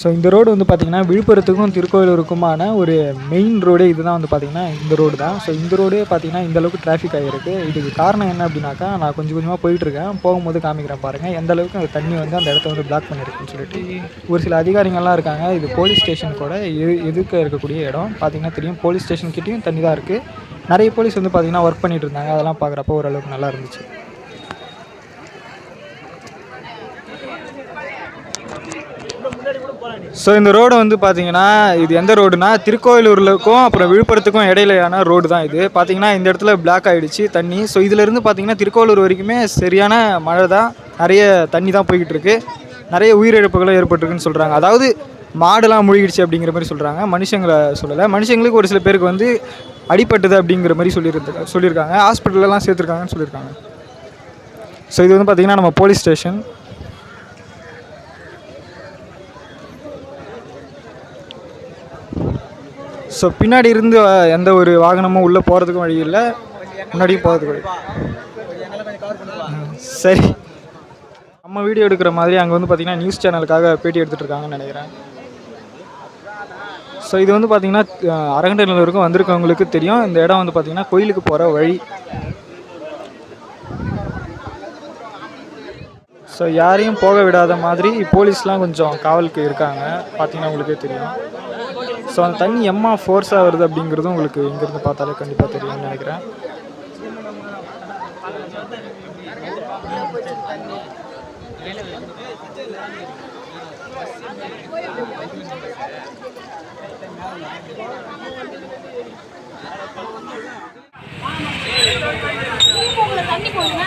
So இந்த road வந்து பார்த்திங்கன்னா விழுப்புரத்துக்கும் திருக்கோயிலூருக்குமான ஒரு மெயின் ரோடே இதுதான் வந்து பார்த்திங்கன்னா இந்த ரோடு தான். ஸோ இந்த ரோடே பார்த்திங்கன்னா இந்த அளவுக்கு டிராஃபிக் ஆகிருக்கு இதுக்கு காரணம் என்ன அப்படின்னாக்கா நான் கொஞ்சம் கொஞ்சமாக போயிட்டுருக்கேன். போகும்போது காமிக்கிறேன் பாருங்கள் எந்த அளவுக்கு அந்த தண்ணி வந்து அந்த இடத்த வந்து பிளாக் பண்ணியிருக்குன்னு சொல்லிட்டு. ஒரு சில அதிகாரிகள்லாம் இருக்காங்க. இது போலீஸ் ஸ்டேஷன் கூட எது எதுக்க இருக்கக்கூடிய இடம்? பார்த்திங்கன்னா தெரியும் போலீஸ் ஸ்டேஷன் கிட்டேயும் தண்ணி தான் இருக்குது நிறைய போலீஸ் வந்து பார்த்திங்கன்னா ஒர்க் பண்ணிகிட்டு இருந்தாங்க. அதெல்லாம் பார்க்குறப்போ ஓரளவுக்கு நல்லா இருந்துச்சு. ஸோ இந்த ரோடு வந்து பார்த்தீங்கன்னா இது எந்த ரோடுனா திருக்கோயிலூர்லுக்கும் அப்புறம் விழுப்புரத்துக்கும் இடையிலையான ரோடு தான் இது. பார்த்தீங்கன்னா இந்த இடத்துல பிளாக் ஆகிடுச்சு தண்ணி. ஸோ இதிலேருந்து பார்த்தீங்கன்னா திருக்கோயிலூர் வரைக்குமே சரியான மழை தான். நிறைய தண்ணி தான் போய்கிட்டு இருக்கு. நிறைய உயிரிழப்புகளும் ஏற்பட்டிருக்குன்னு சொல்கிறாங்க அதாவது மாடெல்லாம் மூழ்கிடுச்சு அப்படிங்கிற மாதிரி சொல்கிறாங்க மனுஷங்களை சொல்லலை. மனுஷங்களுக்கு ஒரு சில பேருக்கு வந்து அடிபட்டது அப்படிங்கிற மாதிரி சொல்லியிருந்து சொல்லியிருக்காங்க. ஹாஸ்பிட்டலெலாம் சேர்த்துருக்காங்கன்னு சொல்லியிருக்காங்க. ஸோ இது வந்து பார்த்திங்கன்னா நம்ம போலீஸ் ஸ்டேஷன் ஸோ பின்னாடி இருந்து எந்த ஒரு வாகனமும் உள்ளே போகிறதுக்கும் வழி இல்லை. முன்னாடியும் போகிறதுக்கு வழி சரி. நம்ம வீடியோ எடுக்கிற மாதிரி அங்கே வந்து பார்த்திங்கன்னா நியூஸ் சேனலுக்காக பேட்டி எடுத்துகிட்டு இருக்காங்கன்னு நினைக்கிறேன். ஸோ இது வந்து பார்த்திங்கன்னா அஹ், வந்திருக்கவங்களுக்கு தெரியும். இந்த இடம் வந்து பார்த்திங்கன்னா கோயிலுக்கு போகிற வழி. ஸோ யாரையும் போக விடாத மாதிரி போலீஸ்லாம் கொஞ்சம் காவலுக்கு இருக்காங்க. பார்த்திங்கன்னா உங்களுக்கே தெரியும். ஸோ அந்த தண்ணி எம்மா ஃபோர்ஸாக வருது அப்படிங்கிறதும் உங்களுக்கு இங்கேருந்து பார்த்தாலே கண்டிப்பாக தெரியும்னு நினைக்கிறேன். தண்ணி போடுங்க.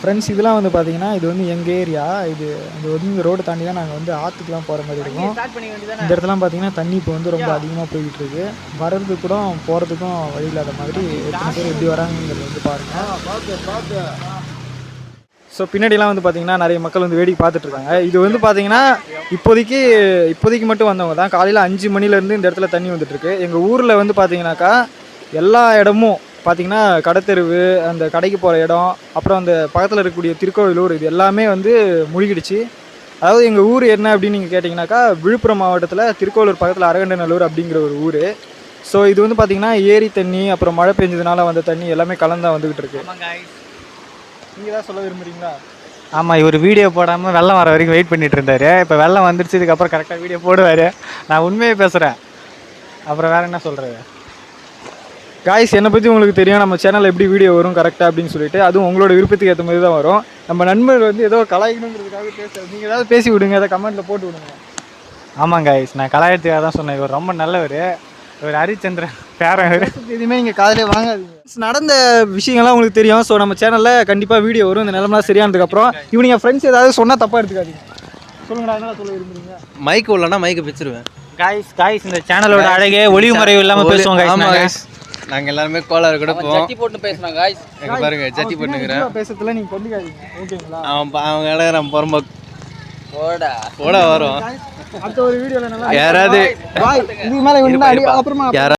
ஃப்ரெண்ட்ஸ் இதெல்லாம் வந்து பார்த்தீங்கன்னா இது வந்து எங்கள் ஏரியா இது இது வந்து இந்த ரோடு தாண்டி தான் நாங்கள் வந்து ஆற்றுக்குலாம் போகிற மாதிரி இருக்கும். இந்த இடத்துலாம் பார்த்தீங்கன்னா தண்ணி இப்போ வந்து ரொம்ப அதிகமாக போய்கிட்டு இருக்கு. வர்றதுக்கு கூட போகிறதுக்கும் வழி இல்லாத மாதிரி எத்தனை பேர் எப்படி வராங்கிறது வந்து பாருங்கள் ஸோ பின்னாடிலாம் வந்து பார்த்தீங்கன்னா நிறைய மக்கள் வந்து வேடிக்கை பார்த்துட்டு இருக்காங்க. இது வந்து பார்த்தீங்கன்னா இப்போதைக்கு இப்போதைக்கு மட்டும் வந்தவங்க தான். காலையில் அஞ்சு மணிலேருந்து இந்த இடத்துல தண்ணி வந்துட்டு இருக்கு. எங்கள் ஊரில் வந்து பார்த்தீங்கன்னாக்கா எல்லா இடமும் பார்த்தீங்கன்னா கடைத்தெருவு அந்த கடைக்கு போகிற இடம் அப்புறம் அந்த பக்கத்தில் இருக்கக்கூடிய திருக்கோவிலூர் இது எல்லாமே வந்து முழுகிடுச்சு. அதாவது எங்கள் ஊர் என்ன அப்படின்னு நீங்கள் கேட்டிங்கனாக்கா விழுப்புரம் மாவட்டத்தில் திருக்கோவிலூர் பக்கத்தில் அரகண்டநல்லூர் அப்படிங்கிற ஒரு ஊர். ஸோ இது வந்து பார்த்தீங்கன்னா ஏரி தண்ணி அப்புறம் மழை பெஞ்சதுனால வந்த தண்ணி எல்லாமே கலந்தா வந்துகிட்டு இருக்கு. நீங்கள் தான் சொல்ல விரும்புறீங்களா? ஆமாம் இவர் வீடியோ போடாமல் வெள்ளம் வர வரைக்கும் வெயிட் பண்ணிட்டு இருந்தாரு. இப்போ வெள்ளம் வந்துருச்சு இதுக்கப்புறம் கரெக்டாக வீடியோ போடுவார். நான் உண்மையை பேசுகிறேன் அப்புறம் வேற என்ன சொல்கிறது காய்ஸ் என்னை பற்றி உங்களுக்கு தெரியும். நம்ம சேனலில் எப்படி வீடியோ வரும் கரெக்டாக அப்படின்னு சொல்லிட்டு அதுவும் உங்களோட விருப்பத்துக்கு ஏற்ற மாதிரி தான் வரும். நம்ம நண்பர் வந்து ஏதோ கலாய்க்கணுங்கிறதுக்காக பேச நீங்கள் ஏதாவது பேசி விடுங்க அதை கமெண்ட்டில் போட்டு விடுங்க. ஆமாம் guys நான் கலாயத்துக்காக தான் சொன்னேன். இவர் ரொம்ப நல்லவர். இவர் ஹரிச்சந்திரன் பேரன் இவர். எதுவுமே நீங்கள் காதலே வாங்காதீங்க. நடந்த விஷயங்கள்லாம் உங்களுக்கு தெரியும். ஸோ நம்ம சேனலில் கண்டிப்பாக வீடியோ வரும். இந்த நிலமெல்லாம் சரியானதுக்கப்புறம் இவங்க என் ஃப்ரெண்ட்ஸ் ஏதாவது சொன்னால் தப்பாக எடுத்துக்காதீங்க. சொல்லுங்கடா என்ன சொல்ல விரும்புறீங்க? மைக் உள்ளனா மைக்கை பிச்சிருவேன். காய்ஸ் காய்ஸ் இந்த சேனலோட அழகே ஒளிவு மறைவு இல்லாமல் பேசுவோம் guys. நாங்க. எல்லாருமே கோளாறு கூட போவோம். ஜட்டி போட்டு பேசுறான் காய்ஸ் எங்க பாருங்க ஜட்டி பண்ணுங்கிறேன் பேசுறதுல நீங்கள் கொண்டுக்காதீங்க ஓகேங்களா? அவன் அவங்க இடம் புறம்போக்கு போடா. போட வரும். அடுத்த ஒரு வீடியோவில் நல்லா யாராவது பாய் இதுக்கு மேலே அப்புறமா யாராவது